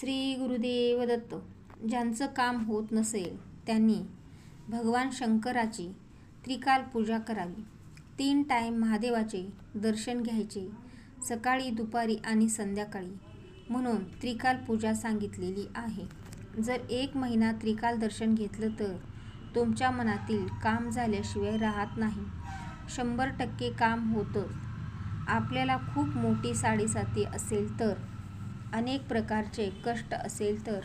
श्री गुरुदेव दत्त ज्यांचं काम होत नसेल त्यांनी भगवान शंकराची त्रिकाल पूजा करावी. तीन टाईम महादेवाचे दर्शन घ्यायचे सकाळी दुपारी आणि संध्याकाळी. म्हणून त्रिकाल पूजा सांगितलेली आहे. जर एक महिना त्रिकाल दर्शन घेतलं तर तुमच्या मनातील काम झाल्याशिवाय राहत नाही. शंभर टक्के काम होतं. आपल्याला खूप मोठी साडेसाती असेल तर अनेक प्रकारचे कष्ट असेल तर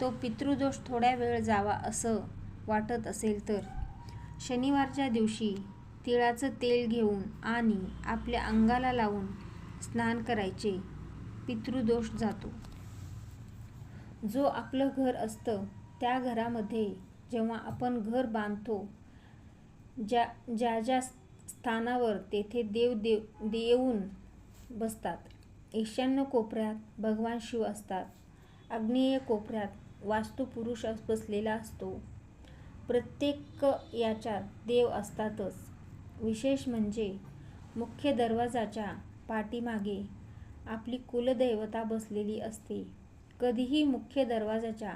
तो पितृदोष थोड्या वेळ जावा असं वाटत असेल तर. शनिवारच्या दिवशी तिळाचं तेल घेऊन आणि आपल्या अंगाला लावून स्नान करायचे पितृदोष जातो. जो आपलं घर असतं त्या घरामध्ये जेव्हा आपण घर बांधतो ज्या ज्या ज्या स्थानावर तेथे देव देव देऊन बसतात. ईशान्य कोपऱ्यात भगवान शिव असतात. आग्नेय कोपऱ्यात वास्तुपुरुष बसलेला असतो. प्रत्येक याच्यात देव असतातच. विशेष म्हणजे मुख्य दरवाजाच्या पाठीमागे आपली कुलदैवता बसलेली असते. कधीही मुख्य दरवाजाच्या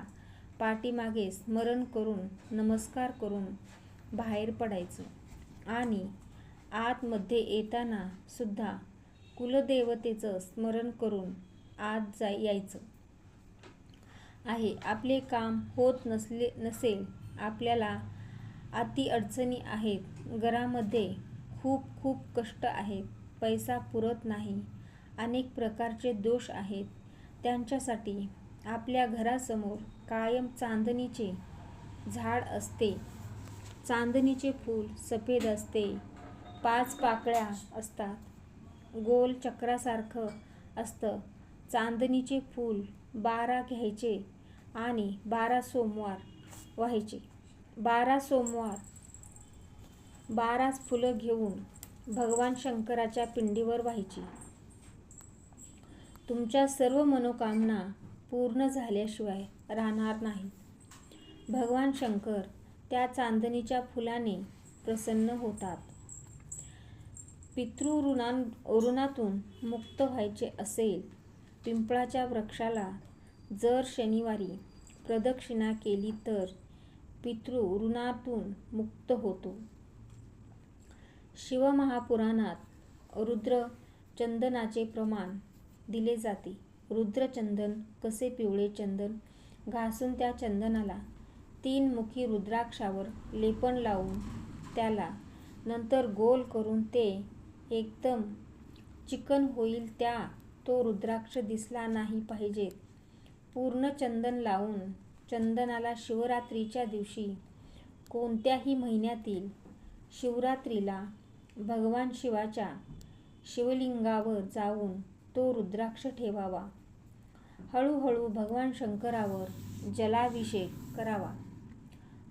पाठीमागे स्मरण करून नमस्कार करून बाहेर पडायचं. आणि आतमध्ये येताना सुद्धा कुलदेवतेचं स्मरण करून आत जा यायचं. आहे. आपले काम होत नसले नसेल आपल्याला अति अडचणी आहेत. घरामध्ये खूप खूप कष्ट आहेत. पैसा पुरत नाही. अनेक प्रकारचे दोष आहेत. त्यांच्यासाठी आपल्या घरासमोर कायम चांदणीचे झाड असते. चांदणीचे फूल सफेद असते. पाच पाकळ्या असतात. गोल चक्रासारखं असतं. चांदणीचे फूल बारा घ्यायचे आणि बारा सोमवार व्हायचे. बारा सोमवार बाराच फुलं घेऊन भगवान शंकराच्या पिंडीवर व्हायची. तुमच्या सर्व मनोकामना पूर्ण झाल्याशिवाय राहणार नाहीत भगवान शंकर त्या चांदणीच्या फुलाने प्रसन्न होतात. पितृऋणां ऋणातून मुक्त व्हायचे असेल पिंपळाच्या वृक्षाला जर शनिवारी प्रदक्षिणा केली तर पितृ ऋणातून मुक्त होतो. शिवमहापुराणात रुद्र चंदनाचे प्रमाण दिले जाते. रुद्रचंदन कसे पिवळे चंदन? घासून त्या चंदनाला तीन मुखी रुद्राक्षावर लेपन लावून त्याला नंतर गोल करून ते एकदम चिकन होईल त्या तो रुद्राक्ष दिसला नाही पाहिजेत पूर्ण चंदन लावून चंदनाला शिवरात्रीच्या दिवशी कोणत्याही महिन्यातील शिवरात्रीला भगवान शिवाच्या शिवलिंगावर जाऊन तो रुद्राक्ष ठेवावा. हळूहळू भगवान शंकरावर जलाभिषेक करावा.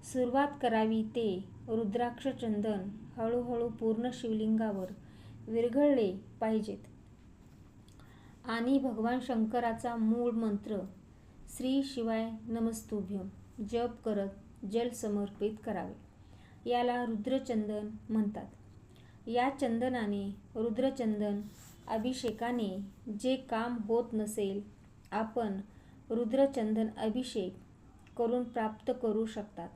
सुरुवात करावी ते रुद्राक्ष चंदन हळूहळू पूर्ण शिवलिंगावर विरघळले पाहिजेत. आणि भगवान शंकराचा मूळ मंत्र श्री शिवाय नमस्तुभ्यम जप करत जल समर्पित करावे. याला रुद्रचंदन म्हणतात. या चंदनाने रुद्रचंदन अभिषेकाने जे काम होत नसेल आपण रुद्रचंदन अभिषेक करून प्राप्त करू शकतात.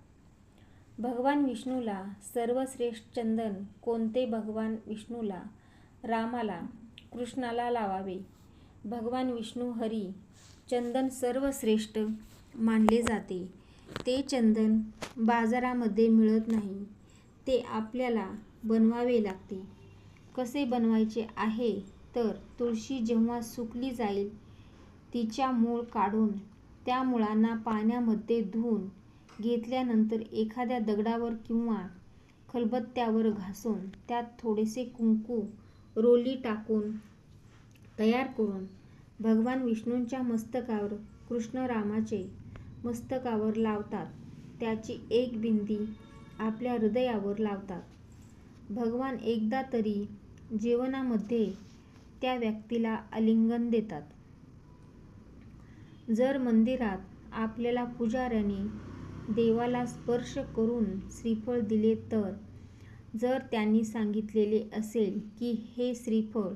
भगवान विष्णूला सर्वश्रेष्ठ चंदन कोणते भगवान विष्णूला रामाला कृष्णाला लावावे? भगवान विष्णू हरी चंदन सर्वश्रेष्ठ मानले जाते. ते चंदन बाजारामध्ये मिळत नाही. ते आपल्याला बनवावे लागते. कसे बनवायचे आहे? तर तुळशी जेव्हा सुकली जाईल तिच्या मूळ काढून त्या मुळांना पाण्यामध्ये धुवून घेतल्यानंतर एखाद्या दगडावर किंवा खलबत्त्यावर घासून त्यात थोडेसे कुंकू रोली टाकून तयार करून भगवान विष्णूंच्या मस्तकावर कृष्णरामाचे मस्तकावर लावतात. त्याची एक बिंदी आपल्या हृदयावर लावतात. भगवान एकदा तरी जीवनामध्ये त्या व्यक्तीला आलिंगन देतात. जर मंदिरात आपल्याला पुजाऱ्याने देवाला स्पर्श करून श्रीफळ दिले तर? जर त्यांनी सांगितलेले असेल की हे श्रीफळ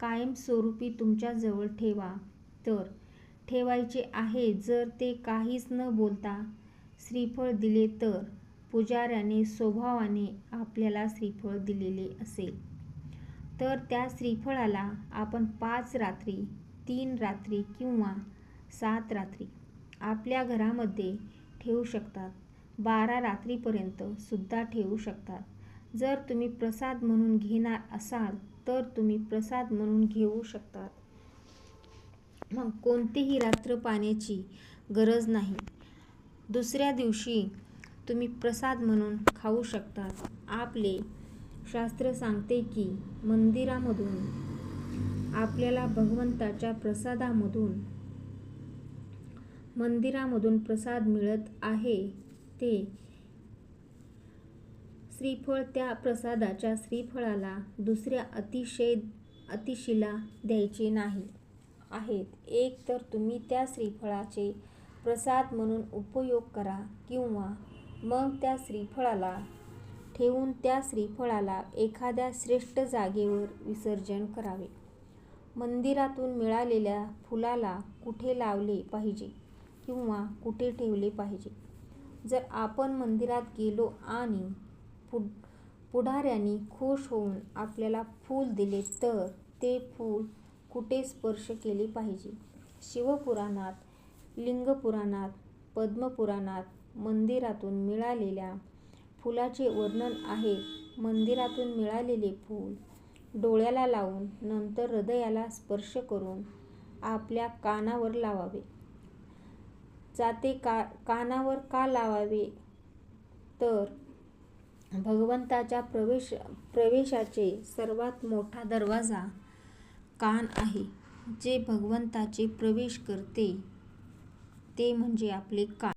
कायमस्वरूपी तुमच्याजवळ ठेवा तर ठेवायचे आहे जर ते काहीच न बोलता श्रीफळ दिले तर पुजाऱ्याने स्वभावाने आपल्याला श्रीफळ दिलेले असेल. तर त्या श्रीफळाला आपण पाच रात्री तीन रात्री किंवा सात रात्री आपल्या घरामध्ये ठेवू शकतात. बारा रात्रीपर्यंत सुद्धा ठेवू शकतात. जर तुम्ही प्रसाद म्हणून घेणार असाल तर तुम्ही प्रसाद म्हणून घेऊ शकतात. मग कोणतीही रात्र पाण्याची गरज नाही. दुसऱ्या दिवशी तुम्ही प्रसाद म्हणून खाऊ शकतात. आपले शास्त्र सांगते की मंदिरामधून आपल्याला भगवंताच्या प्रसादामधून मंदिरामधून प्रसाद मिळत आहे. ते श्रीफळ त्या प्रसादाच्या श्रीफळाला दुसऱ्या अतिशय अतिशीला द्यायचे नाही आहेत. एक तर तुम्ही त्या श्रीफळाचे प्रसाद म्हणून उपयोग करा किंवा मग त्या श्रीफळाला ठेवून त्या श्रीफळाला एखाद्या श्रेष्ठ जागेवर विसर्जन करावे. मंदिरातून मिळालेल्या फुलाला कुठे लावले पाहिजे? किंवा कुठे ठेवले पाहिजे. जर आपण मंदिरात गेलो आणि पुढ पुढाऱ्याने खुश होऊन आपल्याला फूल दिले तर ते फूल कुठे स्पर्श केले पाहिजे? शिवपुराणात लिंगपुराणात पद्मपुराणात मंदिरातून मिळालेल्या फुलाचे वर्णन आहे. मंदिरातून मिळालेले फूल डोळ्याला लावून नंतर हृदयाला स्पर्श करून आपल्या कानावर लावावे. जाते का कानावर का लावावे? तर भगवंताच्या प्रवेश प्रवेशाचे सर्वात मोठा दरवाजा कान आहे. जे भगवंताचे प्रवेश करते ते म्हणजे आपले कान.